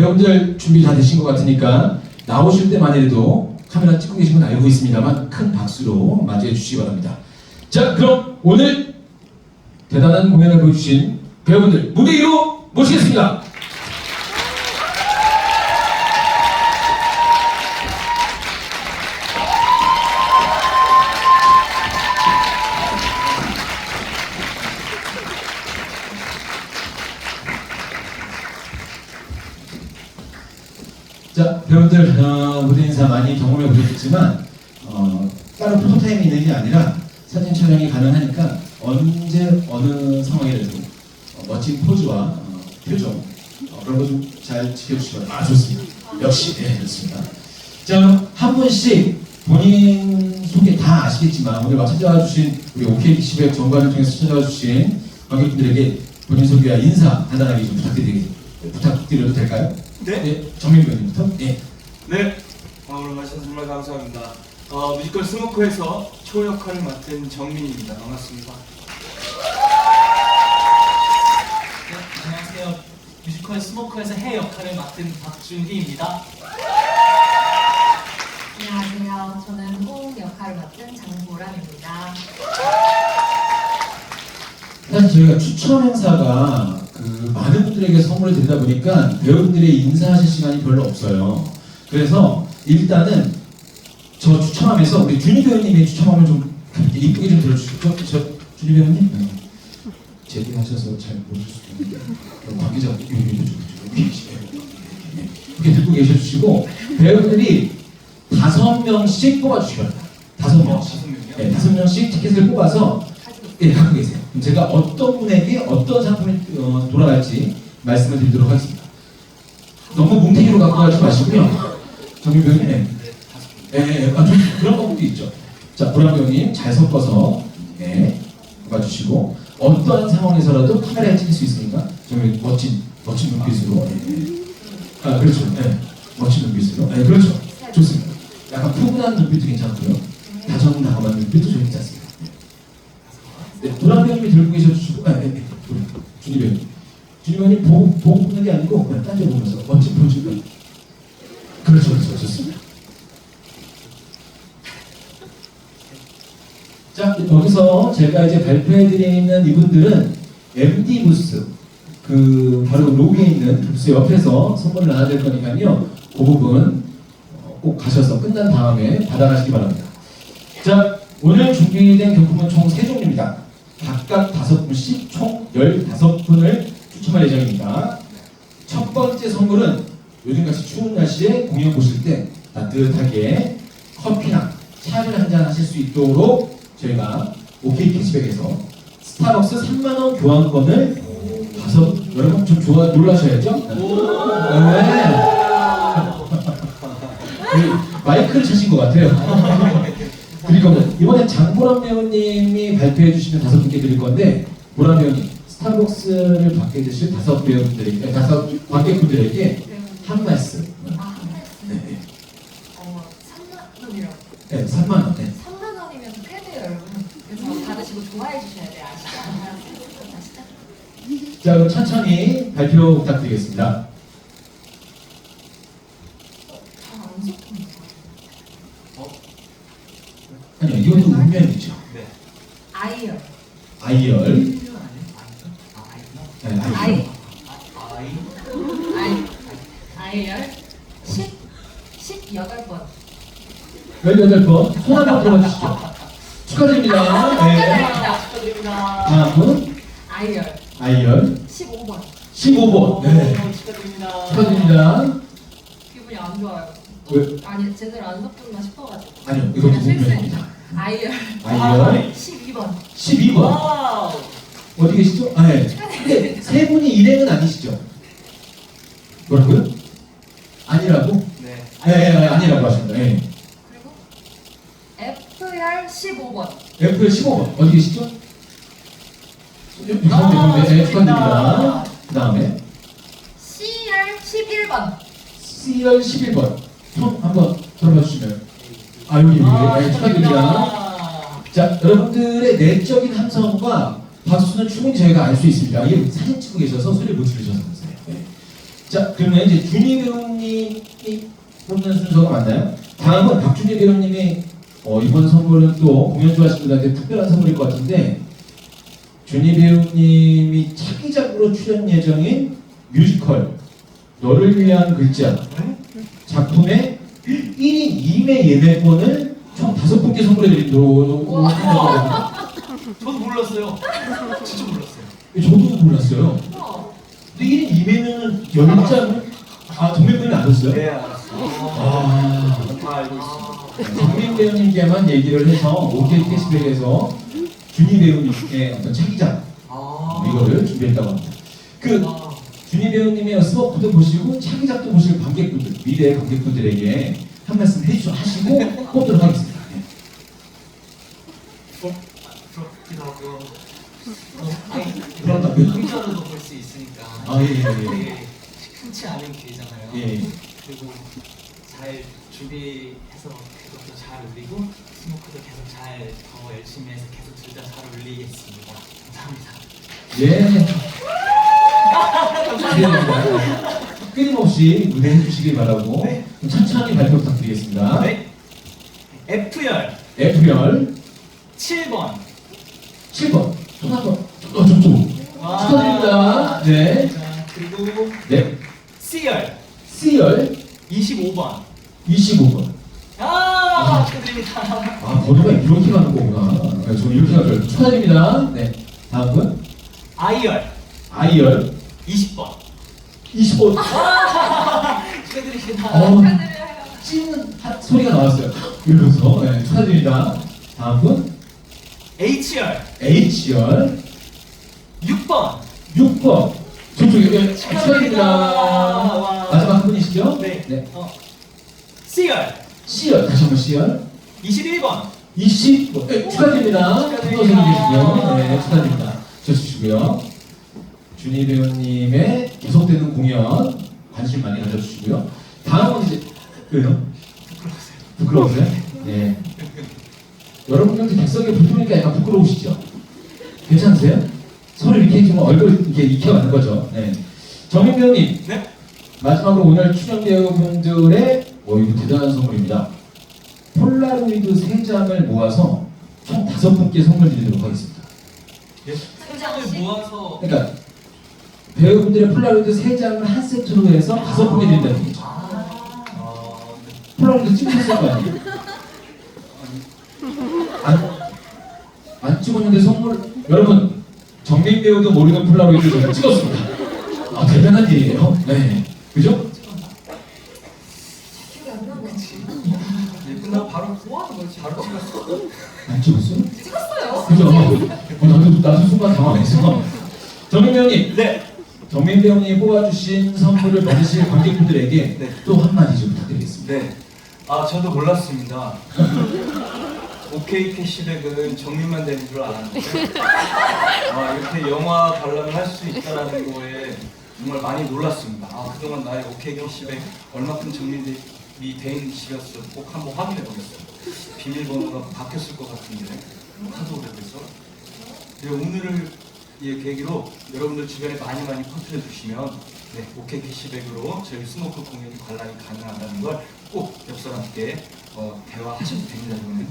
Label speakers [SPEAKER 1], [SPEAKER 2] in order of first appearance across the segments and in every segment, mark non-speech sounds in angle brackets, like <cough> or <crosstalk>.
[SPEAKER 1] 배우분들 준비 다 되신 것 같으니까 나오실 때만 해도 카메라 찍고 계신 건 알고 있습니다만 큰 박수로 맞이해 주시기 바랍니다. 자, 그럼 오늘 대단한 공연을 보여주신 배우분들 무대 위로 모시겠습니다. 자, 배우들 어, 무대 인사 많이 경험해 보셨겠지만 어, 따로 포토타임이 있는 게 아니라 사진 촬영이 가능하니까 언제 어느 상황이라도 어, 멋진 포즈와 어, 표정 어, 그런 거 좀잘 바랍니다. 아, 좋습니다. 역시 네, 좋습니다. 자, 한 분씩 본인 소개 다 아시겠지만 오늘 찾아와 주신 우리 OK 기시백 정관을 통해서 찾아와 주신 관객분들에게 본인 소개와 인사 간단하게 좀 부탁드리, 부탁드려도 될까요?
[SPEAKER 2] 네?
[SPEAKER 1] 네, 정민 배우님부터. 네.
[SPEAKER 2] 네. 어, 오늘 와주셔서 정말 감사합니다. 어, 뮤지컬 스모크에서 초 역할을 맡은 정민입니다. 반갑습니다.
[SPEAKER 3] 네, 안녕하세요. 뮤지컬 스모커에서 해 역할을 맡은 박준희입니다.
[SPEAKER 4] 안녕하세요. 저는 호응 역할을 맡은 장보람입니다.
[SPEAKER 1] 사실 저희가 추첨 행사가 그 많은 분들에게 선물을 드리다 보니까 배우분들의 인사하실 시간이 별로 없어요. 그래서 일단은 저 추첨하면서 우리 준희 배우님이 추첨함을 좀 이쁘게 좀 들어주시죠. 저, 저 준희 배우님? 네. 제기하셔서 잘 모르실 수도 있는데 그럼 관계자 요즘도 좀 이렇게 듣고 계셔주시고 배우들이 다섯 명씩 바랍니다. 다섯 명씩.
[SPEAKER 2] 명이요?
[SPEAKER 1] 네, 다섯 명씩 티켓을 뽑아서 예, 갖고 계세요. 제가 어떤 분에게 어떤 상품이 어, 돌아갈지 말씀을 드리도록 하겠습니다. 너무 뭉탱이로 갖고 가지 마시고요. 배우님, 네. 예, 예, 아, 좀 그런 방법도 있죠. 자, 보람 배우님 잘 섞어서 네, 봐주시고 어떠한 상황에서라도 카메라에 찍힐 수 있으니까 정말 멋진 멋진 눈빛으로 예, 예. 아 그렇죠. 네. 멋진 눈빛으로. 네, 그렇죠. 좋습니다. 약간 푸근한 눈빛도 괜찮고요. 다정다감한 눈빛도 좀 괜찮습니다. 네, 보람 배우님이 들고 계셔주시고, 아, 네, 준희 배우님. 준희 배우님 보고, 보고 보는 게 아니고 그냥 딴데 보면서 멋진 포즈가. 그렇죠, 그렇죠, 좋습니다. 자, 여기서 제가 이제 발표해드리는 이분들은 MD 부스, 그 바로 로그에 있는 부스 옆에서 선물을 나눠드릴 거니까요. 그 부분 어, 꼭 가셔서 끝난 다음에 받아가시기 바랍니다. 자, 오늘 준비된 경품은 총 3종입니다. 각각 5분씩 총 15분을 추첨할 예정입니다. 첫 번째 선물은 요즘같이 추운 날씨에 공연 보실 때 따뜻하게 커피나 차를 한잔 하실 수 있도록 저희가 OK 캐시백에서 스타벅스 3만원 교환권을 다섯 여러분 좀 좋아 놀라셔야죠? 네. <laughs> 그 마이크를 차신 것 같아요. <laughs> 겁니다. 이번엔 장보람 배우님이 발표해 주시는 다섯 분께 드릴 건데 보람 배우님 스타벅스를 받게 되실 다섯 배우분들에게 다섯 관객분들에게 한 말씀.
[SPEAKER 4] 아, 한 말씀.
[SPEAKER 1] 네, 네.
[SPEAKER 4] 어, 3만 원이라고.
[SPEAKER 1] 네, 3만 원. 네.
[SPEAKER 4] 3만 원이면 패드요, 여러분. 그래서 받으시고 좋아해 주셔야 돼요. 아시죠? 아시죠?
[SPEAKER 1] 자, 그럼 천천히 발표 부탁드리겠습니다.
[SPEAKER 4] 잘안 섞습니다.
[SPEAKER 1] 아니요, 이것도 운명이죠.
[SPEAKER 2] 네.
[SPEAKER 4] 아이열.
[SPEAKER 1] 아이열. 네,
[SPEAKER 4] 아이.
[SPEAKER 1] 아이열.
[SPEAKER 2] 아이.
[SPEAKER 4] 아이. 아이열. 10, 18번.
[SPEAKER 1] 18번. 손 한번 들어주시죠. 축하드립니다. 네.
[SPEAKER 3] 축하드립니다.
[SPEAKER 1] 다음은
[SPEAKER 4] 아이열.
[SPEAKER 1] 아이열.
[SPEAKER 4] 15번.
[SPEAKER 1] 15번. 네.
[SPEAKER 3] 오, 축하드립니다.
[SPEAKER 1] 축하드립니다.
[SPEAKER 4] 기분이 안 좋아요.
[SPEAKER 1] 왜?
[SPEAKER 4] 아니, 제대로 안 섞였나 싶어가지고.
[SPEAKER 1] 아니요, 이것도
[SPEAKER 4] 실수했어요.
[SPEAKER 1] 운명입니다.
[SPEAKER 4] 아이열.
[SPEAKER 1] 아이열.
[SPEAKER 4] 12번.
[SPEAKER 1] 12번.
[SPEAKER 3] 와우.
[SPEAKER 1] 어디 계시죠? 아, 네. 근데 세 분이 일행은 아니시죠? 뭐라고요? 아니라고?
[SPEAKER 2] 네.
[SPEAKER 1] 네, 네, 아니라고 하십니다. 네.
[SPEAKER 4] 그리고 FR 15번.
[SPEAKER 1] F 15번. 어디 계시죠? 여기 가운데, 가운데. 네, 축하드립니다. 그 다음에
[SPEAKER 4] CR 11번.
[SPEAKER 1] CR 11번. 손 한번 들어봐 주시면. 아, 여기, 여기. 네, 축하드립니다. 자, 여러분들의 내적인 함성과 박수는 충분히 저희가 알 수 있습니다. 이게 사진 찍고 계셔서 소리를 못 들으셔서. 네. 자, 그러면 이제 준희 배우님이 뽑는 순서가 맞나요? 다음은 박준희 배우님이 어, 이번 선물은 또 공연 좋아하시는 분들한테 특별한 선물일 것 같은데 준희 배우님이 차기작으로 출연 예정인 뮤지컬 너를 위한 글자
[SPEAKER 2] 네?
[SPEAKER 1] 작품의 1인 2매 예매권을 총 다섯 분께 선물해 하거든요.
[SPEAKER 3] 저도 몰랐어요. 진짜 몰랐어요.
[SPEAKER 1] 저도 몰랐어요. 1인 2매는 10장을 아 정민분이 아셨어요?
[SPEAKER 2] 네, 알았습니다. 아다 알고 있습니다.
[SPEAKER 1] 배우님께만 얘기를 해서 오케이 캐시백에서 준희 배우님의 어떤
[SPEAKER 3] 아.
[SPEAKER 1] 이거를 준비했다고 합니다. 그
[SPEAKER 3] 아.
[SPEAKER 1] 준희 배우님의 스머프도 보시고 차기작도 보실 관객분들 미래 관객분들에게 한 말씀 해주셔 하시고 뽑도록 하겠습니다. 네.
[SPEAKER 3] 부럽기도 하고. 어, 아니,
[SPEAKER 1] 부럽다고요?
[SPEAKER 3] 문자로도 볼 수 있으니까.
[SPEAKER 1] 아, 예, 예, 예.
[SPEAKER 3] 되게 흔치 않은 기회잖아요.
[SPEAKER 1] 예.
[SPEAKER 3] 그리고 잘 준비해서 그것도 잘 올리고 스모크도 계속 잘 더 열심히 해서 계속 둘 다 잘 올리겠습니다. 감사합니다.
[SPEAKER 1] 예. 기대됩니다. 끊임없이 무대 해 주시길 바라고
[SPEAKER 3] 네.
[SPEAKER 1] 좀 천천히 발표 부탁드리겠습니다.
[SPEAKER 3] 네. F열
[SPEAKER 1] F열
[SPEAKER 3] 7번.
[SPEAKER 1] 7번 손 한번 어. 축하드립니다. 네.
[SPEAKER 3] 자, 그리고
[SPEAKER 1] 네.
[SPEAKER 3] C열
[SPEAKER 1] C열
[SPEAKER 3] 25번.
[SPEAKER 1] 25번.
[SPEAKER 3] 아, 축하드립니다.
[SPEAKER 1] 아, 번호가 이렇게 가는 거구나. 네, 저는 이렇게 가줄 축하드립니다. 네. 다음 분.
[SPEAKER 3] I열
[SPEAKER 1] I열
[SPEAKER 3] 20번.
[SPEAKER 1] 25번.
[SPEAKER 3] 축하드립니다.
[SPEAKER 1] 어. 찌는 하- 소리가 나왔어요. 이러면서. 네, 축하드립니다. 다음 분.
[SPEAKER 3] H열
[SPEAKER 1] H열
[SPEAKER 3] 6번.
[SPEAKER 1] 6번. 저쪽에 네, 축하드립니다. 마지막 한 분이시죠?
[SPEAKER 3] 네.
[SPEAKER 1] 네.
[SPEAKER 3] 어. C열
[SPEAKER 1] C열. 다시 한번 C열.
[SPEAKER 3] 21번.
[SPEAKER 1] 20. 네, 축하드립니다.
[SPEAKER 3] 축하드립니다.
[SPEAKER 1] 네, 축하드립니다. 주시고요. 준희 배우님의 계속되는 공연 관심 많이 가져주시고요. 다음은 이제 왜요? 부끄러우세요? 네. 여러분들도 객석에 붙으니까 약간 부끄러우시죠? 괜찮으세요? 서로 이렇게 지금 얼굴 이렇게 익혀가는 거죠. 네. 정민 배우님
[SPEAKER 3] 네.
[SPEAKER 1] 마지막으로 오늘 출연 배우분들의 어 이거 대단한 선물입니다. 폴라로이드 3장을 모아서 총 다섯 분께 선물 드리도록 하겠습니다.
[SPEAKER 3] 세장을 모아서
[SPEAKER 1] 그러니까 배우분들의 폴라로이드 3장을 한 세트로 해서 다섯 분께 드린다는 얘기죠.
[SPEAKER 3] 아,
[SPEAKER 2] 어, 네.
[SPEAKER 1] 폴라로이드 찍으셨을 거 아니에요? 안, 안 찍었는데 선물 여러분 정민 배우도 모르는 폴라로이드 제가 찍었습니다. 아 대단한 일이에요. 네, 그죠?
[SPEAKER 2] 네, 끝나고 바로
[SPEAKER 4] 뭐 하는 거지?
[SPEAKER 2] 바로 찍었어.
[SPEAKER 1] 안 찍었어요?
[SPEAKER 4] 찍었어요.
[SPEAKER 1] 그죠? 어, 나도 나도 순간 당황했어. 정민 배우님,
[SPEAKER 2] 네.
[SPEAKER 1] 정민 배우님 뽑아주신 선물을 받으실 관객분들에게
[SPEAKER 2] 네.
[SPEAKER 1] 또 한마디 좀 부탁드리겠습니다.
[SPEAKER 2] 네. 아 저도 몰랐습니다. 오케이 캐시백은 정리만 되는 줄 알았는데 아, 이렇게 영화 관람을 할 수 있다는 거에 정말 많이 놀랐습니다. 아 그동안 나의 오케이 캐시백 얼마큼 정리이 돼 있는지였어 꼭 한번 확인해 보겠어요. 비밀번호가 바뀌었을 것 같은데 하도 오래돼서 네, 오늘을 예, 계기로 여러분들 주변에 많이 많이 퍼뜨려 주시면 네, 오케이 캐시백으로 저희 스모크 공연이 관람이 가능하다는 걸 꼭 옆 사람께 어, 대화하셔도 됩니다. 이거는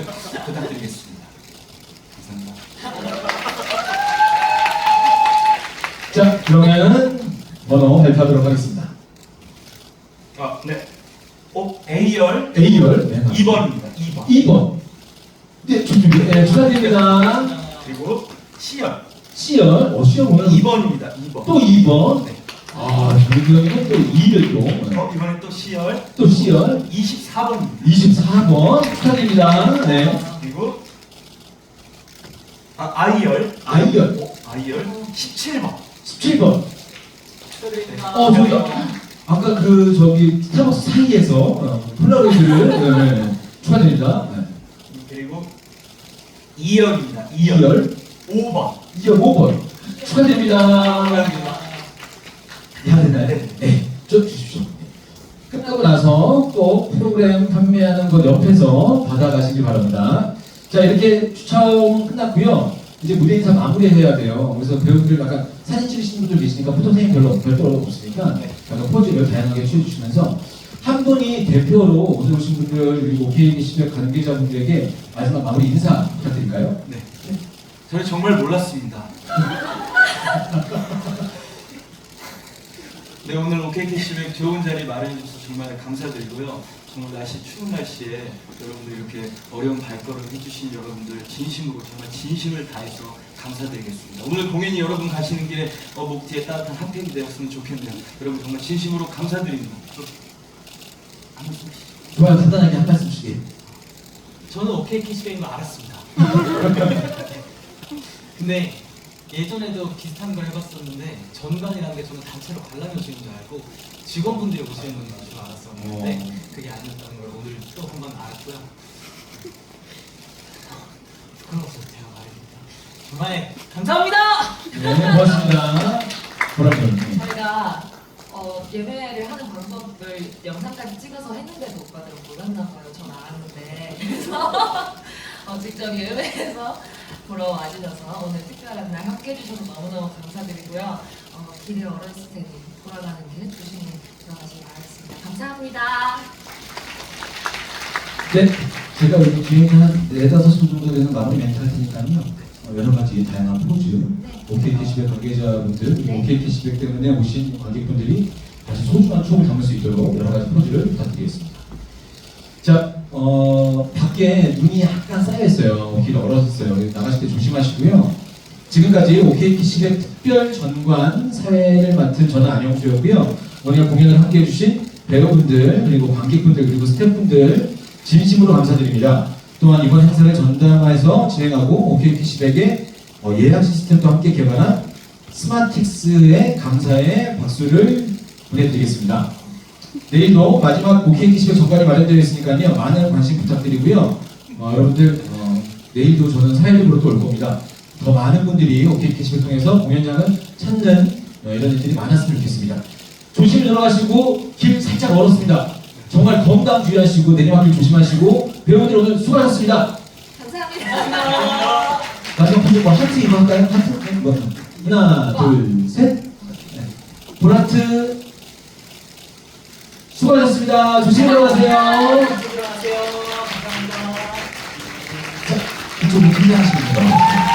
[SPEAKER 2] <laughs> 부탁드리겠습니다. 감사합니다.
[SPEAKER 1] 자, 그러면 번호 발표하도록 하겠습니다.
[SPEAKER 2] 아, 네. 어, A열
[SPEAKER 1] A열 네,
[SPEAKER 2] 2번입니다. 2번.
[SPEAKER 1] 2번. 네, 좋습니다. 네, 축하드립니다.
[SPEAKER 2] 그리고 C열
[SPEAKER 1] C열, 어, C열 오늘
[SPEAKER 2] 2번입니다. 2번.
[SPEAKER 1] 또 2번.
[SPEAKER 2] 네.
[SPEAKER 1] 아, 정민이 또 2를 또.
[SPEAKER 2] 어, 이번에 또 C열
[SPEAKER 1] 또 C열
[SPEAKER 2] 24번입니다.
[SPEAKER 1] 24번 축하드립니다. 네.
[SPEAKER 2] 그리고 아, I열
[SPEAKER 1] I열
[SPEAKER 2] 어, I열 17번.
[SPEAKER 1] 17번.
[SPEAKER 3] 축하드립니다.
[SPEAKER 1] 어, 저기 아까 그 저기 스타벅스 사이에서 어, 폴라로이드를 네, 네, 축하드립니다. 네.
[SPEAKER 2] 그리고 2열입니다. 2열.
[SPEAKER 1] 2열,
[SPEAKER 2] 5번.
[SPEAKER 1] 2열 5번 축하드립니다. 되나요?
[SPEAKER 2] 네.
[SPEAKER 1] 네, 좀 주십시오. 끝나고 나서 꼭 프로그램 판매하는 것 옆에서 받아가시기 바랍니다. 자, 이렇게 추첨은 끝났고요. 이제 무대 인사 마무리해야 돼요. 그래서 배우들 약간 사진 찍으시는 분들 계시니까 포토타임 별로 별도로 없으니까 약간 포즈를 다양하게 취해주시면서 한 분이 대표로 오늘 오신 분들 그리고 오케이 시대 관계자분들에게 마지막 마무리 인사 부탁드릴까요?
[SPEAKER 2] 네. 저는 정말 몰랐습니다. <laughs> 네, 오늘 OKKC백 좋은 자리 마련해주셔서 정말 감사드리고요. 정말 날씨 추운 날씨에 여러분들 이렇게 어려운 발걸음 해주신 여러분들 진심으로 정말 진심을 다해서 감사드리겠습니다. 오늘 공연이 여러분 가시는 길에 어, 목 뒤에 따뜻한 핫팩이 되었으면 좋겠네요. 여러분 정말 진심으로 감사드립니다. 한 말씀.
[SPEAKER 1] 좋아요. 간단하게 한 말씀씩.
[SPEAKER 3] 저는 오케이 캐시백인 거 알았습니다. <laughs> 근데 예전에도 비슷한 걸 해봤었는데 전관이라는 게 저는 단체로 관람이 오시는 줄 알고 직원분들이 오시는 줄 알았었는데
[SPEAKER 1] 어.
[SPEAKER 3] 그게 아니었다는 걸 오늘 또 한 번 알았고요. 부끄러워서 제가 말입니다. 정말 감사합니다!
[SPEAKER 1] 네, 고맙습니다. 보람님.
[SPEAKER 4] 저희가 어, 예매를 하는 방법을 영상까지 찍어서 했는데도 오빠들은 몰랐나 봐요. 전 알았는데. 그래서 <laughs> 어, 직접 예매해서 보러 와주셔서 오늘 특별한 날 함께 해주셔서 너무너무 감사드리고요. 어, 길을 얼었을 테니 돌아가는 길 조심히 들어가시기 바라겠습니다. 감사합니다.
[SPEAKER 1] 네, 제가 여기 뒤에 한 네다섯 분 정도 되는 마무리 멘트 할 테니까요. 어, 여러 가지 다양한 포즈,
[SPEAKER 4] 네.
[SPEAKER 1] 오케이 캐시백 관계자분들, 그리고
[SPEAKER 4] 네.
[SPEAKER 1] 오케이 캐시백 때문에 오신 관객분들이 다시 소중한 추억을 담을 수 있도록 여러 가지 포즈를 부탁드리겠습니다. 자, 어, 밖에 눈이 약간 쌓여있어요. 길 얼었어요. 나가실 때 조심하시고요. 지금까지 캐시백 특별 전관 사회를 맡은 저는 안영수였고요. 오늘 공연을 함께 해 주신 배우분들, 그리고 관객분들, 그리고 스태프분들 진심으로 감사드립니다. 또한 이번 행사를 전담해서 진행하고 캐시백의 어, 예약 시스템도 함께 개발한 스마틱스의 감사의 박수를 보내드리겠습니다. 내일도 마지막 캐시백 정관이 마련되어 있으니까요. 많은 관심 부탁드리고요. 어, 여러분들 어, 내일도 저는 사회적으로 또 올 겁니다. 더 많은 분들이 오케이 캐시백 통해서 공연장을 찾는 어, 이런 일들이 많았으면 좋겠습니다. 조심히 들어가시고 길 살짝 얼었습니다. 정말 건강 주의하시고 내리막길 조심하시고 배우들 오늘 수고하셨습니다.
[SPEAKER 4] 감사합니다.
[SPEAKER 1] 마지막 분들 뭐 하트 이거 할까요? 하트? 네, 뭐. 하나, 둘, 셋. 네. 볼하트. 수고하셨습니다. 조심히.
[SPEAKER 3] 들어가세요. 감사합니다.
[SPEAKER 1] 자, 이쪽으로 긴장하시면 됩니다.